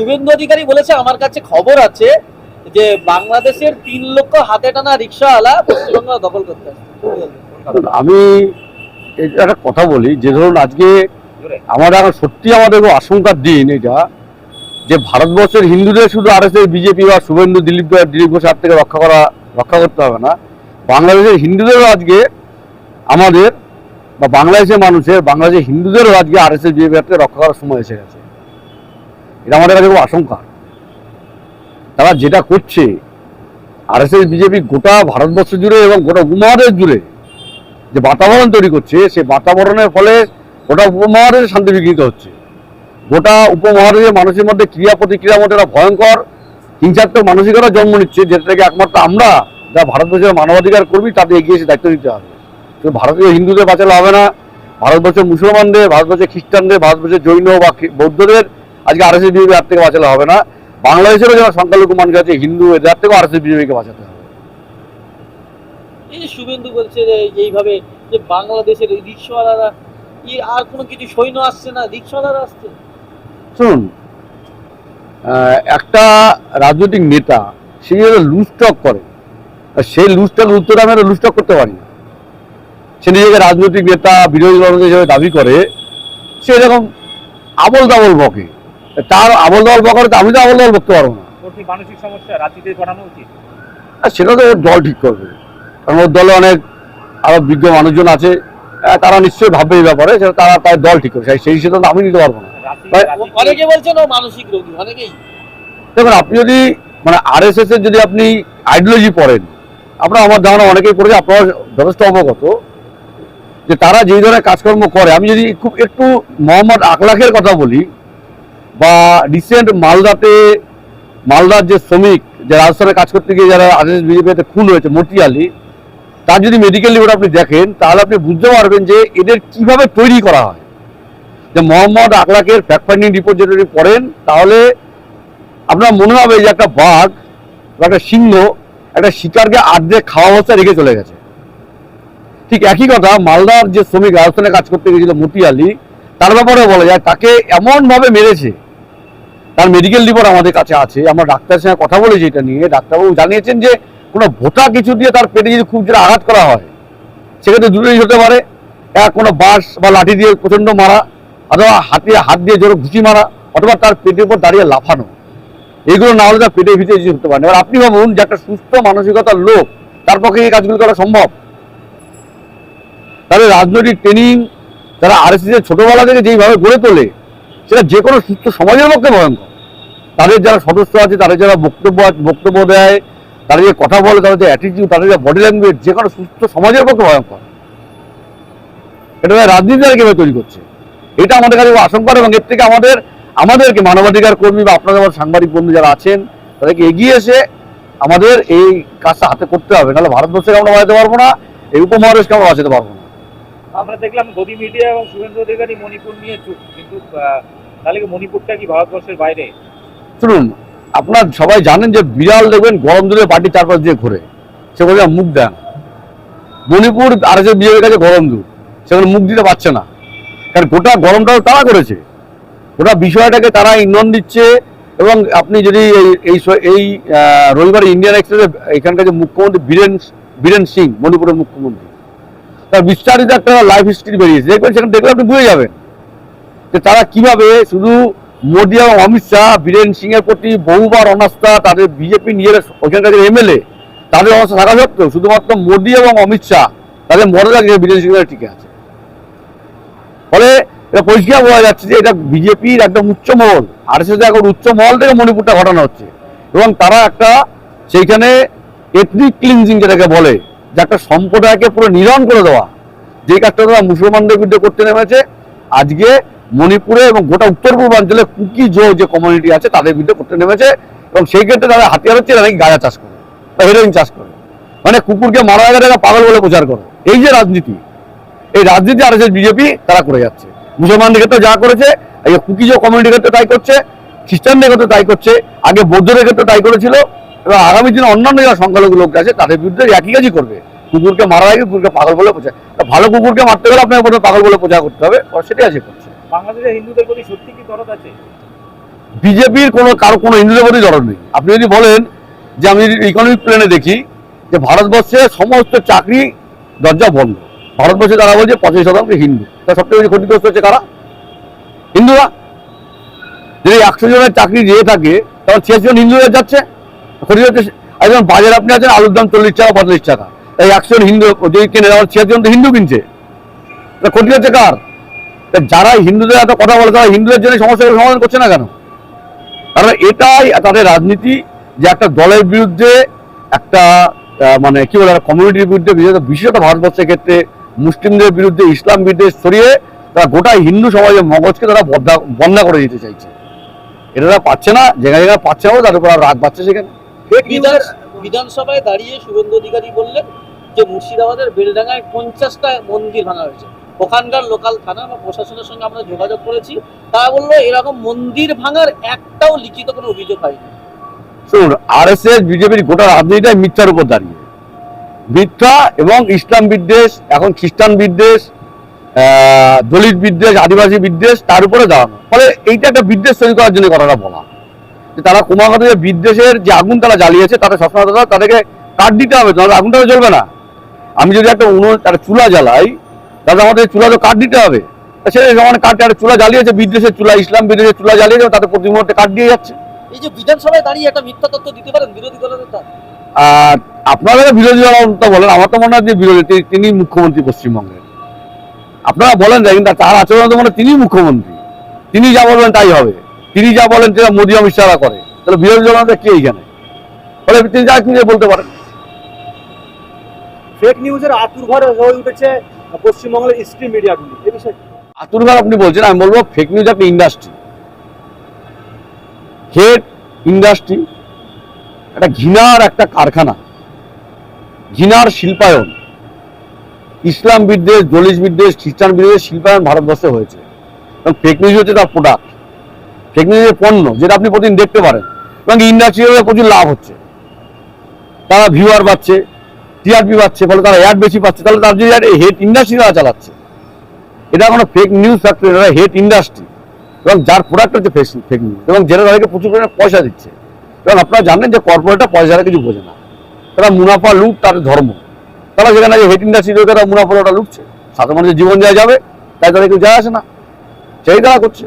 শুভেন্দু অধিকারী বলেছে, আমার কাছে খবর আছে যে বাংলাদেশের তিন লক্ষ হাতে টানা রিক্সাওয়ালা পশ্চিমবঙ্গ দখল করতে? আমি একটা কথা বলি, যে ধরুন আজকে আমাদের এখন সত্যি আমাদের আশঙ্কার দিন এটা, যে ভারতবর্ষের হিন্দুদের শুধু আর এস বিজেপি বা শুভেন্দু, দিলীপ দিলীপ ঘোষ হাত থেকে রক্ষা করা রক্ষা করতে হবে না বাংলাদেশের হিন্দুদেরও আজকে আমাদের বা বাংলাদেশের মানুষের, বাংলাদেশের হিন্দুদেরও আজকে আর এস এস বিজেপি রক্ষা করার সময় এসে গেছে এটা আমাদের কাছে খুব আশঙ্কা। তারা যেটা করছে আর এস এস বিজেপি গোটা ভারতবর্ষ জুড়ে এবং গোটা উপমহাদেশ জুড়ে যে বাতাবরণ তৈরি করছে, সেই বাতাবরণের ফলে গোটা উপমহাদেশে শান্তি বিঘ্নিত হচ্ছে। গোটা উপমহাদেশের মানুষের মধ্যে ক্রিয়া প্রতিক্রিয়ার মধ্যে একটা ভয়ঙ্কর হিংসাত্মক মানসিকতা জন্ম নিচ্ছে, যেটা থেকে একমাত্র আমরা যা ভারতবর্ষের মানবাধিকার কর্মী তাদের এগিয়ে এসে দায়িত্ব নিতে হবে। তো ভারতীয় হিন্দুদের বাঁচালে হবে না, ভারতবর্ষের মুসলমানদের, ভারতবর্ষের খ্রিস্টানদের, ভারতবর্ষের জৈন বা বৌদ্ধদের আজকে আর এস এস বিজেপি হাত থেকে বাঁচালে হবে না। বাংলাদেশেরও যারা সংখ্যালঘু মানুষ আছে হিন্দু এদের থেকেও আর এস এস বিজেপিকে বাঁচাতে হবে। এই শুভেন্দু বলছে যে এইভাবে যে বাংলাদেশের রিক্সাওয়ালারা আর কোনো কিছু সৈন্য আসছে না রিক্সাওয়ালারা আসছে? শুনুন একটা রাজনৈতিক নেতা সে যদি লুজটক করে সেই লুজটক উত্তরে আমি লুজটক করতে পারি না। সে নিজেকে রাজনৈতিক নেতা বিরোধী দল হিসেবে দাবি করে সে এরকম আবল তাবল বকে। তার আবল তাবল বকার তো আমি তো আবল তাবল বকতে পারব না। মানসিক সমস্যা রাজনীতি করানো উচিত? সেটা তো ওর দল ঠিক করবে। কারণ ওর দলে অনেক আরও বিজ্ঞ মানুষজন আছে তারা নিশ্চয়ই ভাববে এই ব্যাপারে সেটা তারা তার দল ঠিক করবে। সেই- সিদ্ধান্ত আমি নিতে পারব না। রাজনীতি- ভাই, রাজনীতি- অনেকে বলছেন ও মানসিক রোগী অনেকেই। দেখুন আপনি যদি মানে আর এস এস এর যদি আপনি আইডিওলজি পড়েন আপনার আমার ধারণা অনেকেই পড়েছে আপনারা যথেষ্ট অবগত যে তারা যেই ধরনের কাজকর্ম করে আমি যদি খুব একটু মোহাম্মদ আকলাখের কথা বলি বা রিসেন্ট মালদাতে, মালদার যে শ্রমিক, যে রাজস্থানে কাজ করতে গিয়ে যারা আর এস বিজেপিতে খুন হয়েছে মতিয়ালি তার যদি মেডিকেল রিপোর্ট আপনি দেখেন, তাহলে আপনি বুঝতে পারবেন যে এদের কীভাবে তৈরি করা হয়। যে মোহাম্মদ আকলাকের ফ্যাক্ট ফাইন্ডিং রিপোর্ট যদি আপনি পড়েন, তাহলে আপনার মনে হবে যে একটা বাঘ বা একটা সিংহ, একটা শিকারকে আর্ধে খাওয়া অবস্থায় রেখে চলে গেছে। ঠিক একই কথা, মালদার যে শ্রমিক রাজস্থানে কাজ করতে গেছিল মতি আলী তার ব্যাপারে বলা যায়, তাকে এমনভাবে মেরেছে তার মেডিকেল রিপোর্ট আমাদের কাছে আছে। আমরা ডাক্তারের সঙ্গে কথা বলেছি এটা নিয়ে। ডাক্তারবাবু জানিয়েছেন যে, কোনো ভোটা কিছু দিয়ে তার পেটে যদি খুব জোরে আঘাত করা হয়, সেক্ষেত্রে দুটোই হতে পারে। এক কোনো বাঁশ বা লাঠি দিয়ে প্রচণ্ড মারা, অথবা হাতে হাত দিয়ে জোরে ঘুষি মারা, অথবা তার পেটের উপর দাঁড়িয়ে লাফানো। এইগুলো না হলে তার পেটের ভিতরে কিছু হতে পারে। এবার আপনি ভাবুন যে একটা সুস্থ মানসিকতার লোক, তার পক্ষে এই কাজগুলো করা সম্ভব? তাহলে রাজনৈতিক ট্রেনিং তারা আর এস ছোটবেলা থেকে যেইভাবে গড়ে তোলে, সেটা যে কোনো সুস্থ সমাজের পক্ষে ভয়ঙ্কর। তাদের যারা সদস্য আছে, তাদের যারা বক্তব্য বক্তব্য দেয়, তারা যে কথা বলে, তাদের যে অ্যাটিটিউড তাদের যে বডি ল্যাঙ্গুয়েজ যে কোনো সুস্থ সমাজের পক্ষে ভয়ঙ্কর। এটা রাজনীতি দ্বারা কীভাবে তৈরি করছে? এটা আমাদের কাছে খুব আশঙ্কার এবং এর থেকে আমাদের, আমাদেরকে মানবাধিকার কর্মী বা আপনাদের মতো সাংবাদিক বন্ধু যারা আছেন, তাদেরকে এগিয়ে এসে আমাদের এই কাজটা হাতে করতে হবে। নাহলে ভারতবর্ষকে আমরা বাঁচাতে পারব না, এই উপমহাদেশকে আমরা বাঁচাতে পারব না। আমরা দেখলাম গদি মিডিয়া এবং শুভেন্দু অধিকারী মণিপুর নিয়ে চুপ, কিন্তু তাহলে মণিপুরটা কি ভারতবর্ষের বাইরে? শুনুন আপনার সবাই জানেন যে বিড়াল দেখবেন গরম দুধের বাটি চারপাশ দিয়ে ঘুরে। সে বলে মুখ দেন মণিপুর আর এসে বিজেপির কাছে গরম দুধ। সেখানে মুখ দিতে পারছে না। কারণ গোটা গরমটাও তারা করেছে। গোটা বিষয়টাকে তারা ইন্ধন দিচ্ছে এবং আপনি যদি এই- এই রবিবার ইন্ডিয়ান এক্সপ্রেসে এখানকার যে মুখ্যমন্ত্রী বীরেন বীরেন সিং, মণিপুরের মুখ্যমন্ত্রী, তার বিস্তারিত একটা লাইফ হিস্ট্রি বেরিয়েছে। দেখবেন সেখানে দেখলে আপনি বুঝে যাবেন যে তারা কীভাবে শুধু মোদী এবং অমিত শাহ, বীরেন সিং এর প্রতি বহুবার অনাস্থা, তাদের বিজেপি নিয়ে ওখানকার এমএলএ, তাদের অবস্থা থাকা সত্ত্বেও শুধুমাত্র মোদী এবং অমিত শাহ, তাদের মর্যাদা যে বীরেন সিং টিকে আছে। ফলে এটা পরিষ্কার বোঝা যাচ্ছে যে এটা বিজেপির একদম উচ্চ মহল আর এস এখন উচ্চ মহল থেকে মণিপুরটা ঘটানো হচ্ছে। এবং তারা একটা সেইখানে এথনিক ক্লিনজিং যেটাকে বলে, যে একটা সম্প্রদায়কে পুরো নিধন করে দেওয়া, যে কাজটা তারা মুসলমানদের বিরুদ্ধে করতে নেমেছে, আজকে মণিপুরে এবং গোটা উত্তর পূর্বাঞ্চলে কুকি জো যে কমিউনিটি আছে, তাদের বিরুদ্ধে করতে নেমেছে এবং সেই ক্ষেত্রে তারা হাতিয়ার হচ্ছে নাকি গাঁজা চাষ করে, বা হেরোইন চাষ করে। মানে কুকুরকে মারা গেলে এরা পাগল বলে প্রচার করে। এই যে রাজনীতি, এই রাজনীতি আর বিজেপি তারা করে যাচ্ছে। মুসলমানদের ক্ষেত্রে যা করেছে, এই কুকি কুকিজো কমিউনিটির ক্ষেত্রে তাই করছে, খ্রিস্টানদের ক্ষেত্রে তাই করছে, আগে বৌদ্ধদের ক্ষেত্রে তাই করেছিল, এবং আগামী দিনে অন্যান্য যারা সংখ্যালঘু লোক আছে, তাদের বিরুদ্ধে একই কাজই করবে। কুকুরকে মারা আগে কুকুরকে পাগল বলে প্রচার, ভালো কুকুরকে মারতে গেলে আপনাকে প্রথমে পাগল বলে প্রচার করতে হবে সেটাই আছে। বাংলাদেশের হিন্দুদের প্রতি সত্যি কি দরদ আছে? বিজেপির কোনো কারও কোনো হিন্দুদের প্রতি দরদ নেই। আপনি যদি বলেন যে আমি ইকোনমিক প্লেনে দেখি যে ভারতবর্ষে সমস্ত চাকরি দরজা বন্ধ, ভারতবর্ষে তারা বলছে পঁচাশি শতাংশ হিন্দু। সবথেকে বেশি ক্ষতিগ্রস্ত হচ্ছে কারা? হিন্দুরা। যদি একশো জনের চাকরি দিয়ে থাকে তখন ছিয়াশি জন হিন্দুরা যাচ্ছে। ক্ষতি হচ্ছে একজন বাজারে আপনি আছেন, আলুর দাম চল্লিশ টাকা, পঁয়তাল্লিশ টাকা। এই একশো হিন্দু যদি কেনে ছিয়াশি জন তো হিন্দু কিনছে। ক্ষতি হচ্ছে কার? যারা হিন্দুদের এত কথা বলে তারা হিন্দুদের জন্য সমস্যাগুলো সমাধান করছে না কেন? কারণ এটাই তাদের রাজনীতি যে একটা দলের বিরুদ্ধে একটা মানে কি বলে কমিউনিটির বিরুদ্ধে বিশেষত বিশেষত ভারতবর্ষের ক্ষেত্রে মুসলিমদের বিরুদ্ধে ইসলাম বিদ্বেষ ছড়িয়ে তারা গোটা হিন্দু সমাজের মগজকে তারা বন্ধা করে দিতে চাইছে। এটা তারা পাচ্ছে না জায়গায় জায়গায় পাচ্ছে না তাদের উপর আর রাগ পাচ্ছে সেখানে। বিধানসভায় দাঁড়িয়ে শুভেন্দু অধিকারী বললেন যে মুর্শিদাবাদের বেলডাঙ্গায় পঞ্চাশটা মন্দির ভাঙা হয়েছে। ওখানকার লোকাল থানা বা প্রশাসনের সঙ্গে আমরা যোগাযোগ করেছি। তারা বলল, এরকম মন্দির ভাঙার একটাও লিখিত কোনো অভিযোগ হয়নি। শুনুন আর এস এস বিজেপির গোটা রাজনীতিটাই মিথ্যার উপর দাঁড়িয়ে। মিথ্যা এবং ইসলাম বিদ্বেষ, এখন খ্রিস্টান বিদ্বেষ দলিত বিদ্বেষ, আদিবাসী বিদ্বেষ, তার উপরে দাঁড়ানো। ফলে এইটা একটা বিদ্বেষ তৈরি করার জন্য কথাটা বলা। যে তারা ক্রমাগত যে বিদ্বেষের যে আগুন তারা জ্বালিয়েছে তাদের সবসময় তাদেরকে কাঠ দিতে হবে, তাহলে আগুনটা জ্বলবে না। আমি যদি একটা উনুন, একটা চুলা জ্বালাই তাহলে আমাদের চুলা তো কাঠ দিতে হবে। সে যখন কাঠ একটা চুলা জ্বালিয়েছে বিদ্বেষের চুলা ইসলাম বিদ্বেষের চুলা জ্বালিয়েছে তাদের প্রতি মুহূর্তে কাঠ দিয়ে যাচ্ছে। এই যে বিধানসভায় দাঁড়িয়ে একটা মিথ্যা তথ্য দিতে পারেন বিরোধী দলের আর আপনারা বিরোধী দল বলেন আমার তো মনে হয় যে বিরোধী তিনি মুখ্যমন্ত্রী পশ্চিমবঙ্গের আপনারা বলেন কিন্তু তার আচরণ তো মনে তিনি মুখ্যমন্ত্রী। তিনি যা বলবেন তাই হবে। তিনি যা বলেন সেটা মোদী অমিত শাহরা করে। তাহলে বিরোধী দল আমাদের কে এইখানে ফলে তিনি যা বলতে পারেন। ফেক নিউজের আতুরঘর হয়ে উঠেছে পশ্চিমবঙ্গের স্ট্রিম মিডিয়াগুলি এ বিষয়ে আপনি বলছেন, আমি বলব fake news industry hate industry একটা একটা কারখানা শিল্পায়ন। ইসলাম বিদ্বেষ, দলিত বিদ্বেষ, খ্রিস্টান বিদ্বেষ শিল্পায়ন ভারতবর্ষে হয়েছে। এবং ফেক নিউজ হচ্ছে তার প্রোডাক্ট ফেক নিউজের পণ্য, যেটা আপনি প্রতিদিন দেখতে পারেন। এবং ইন্ডাস্ট্রিয়ালে প্রচুর লাভ হচ্ছে। তারা ভিউয়ার পাচ্ছে টিআরপি পাচ্ছে, ফলে তারা অ্যাড বেশি পাচ্ছে। তাহলে তার যদি হেড ইন্ডাস্ট্রি তারা চালাচ্ছে, এটা কোনো ফেক নিউজ ফ্যাক্টরি এটা হেড ইন্ডাস্ট্রি এবং যার প্রোডাক্ট হচ্ছে ফেক ফেক নিউজ এবং যেটা তাদেরকে প্রচুর পরিমাণে পয়সা দিচ্ছে। এবং আপনারা জানেন যে কর্পোরেটটা পয়সাটা কিছু বোঝে না। তারা মুনাফা লুট তাদের ধর্ম। তারা যেখানে হেড ইন্ডাস্ট্রি রয়েছে তারা মুনাফা ওটা লুটছে। সাধারণ মানুষের জীবন দেওয়া যাবে, তাই তাদের কেউ যায় আসে না। সেই তারা করছে।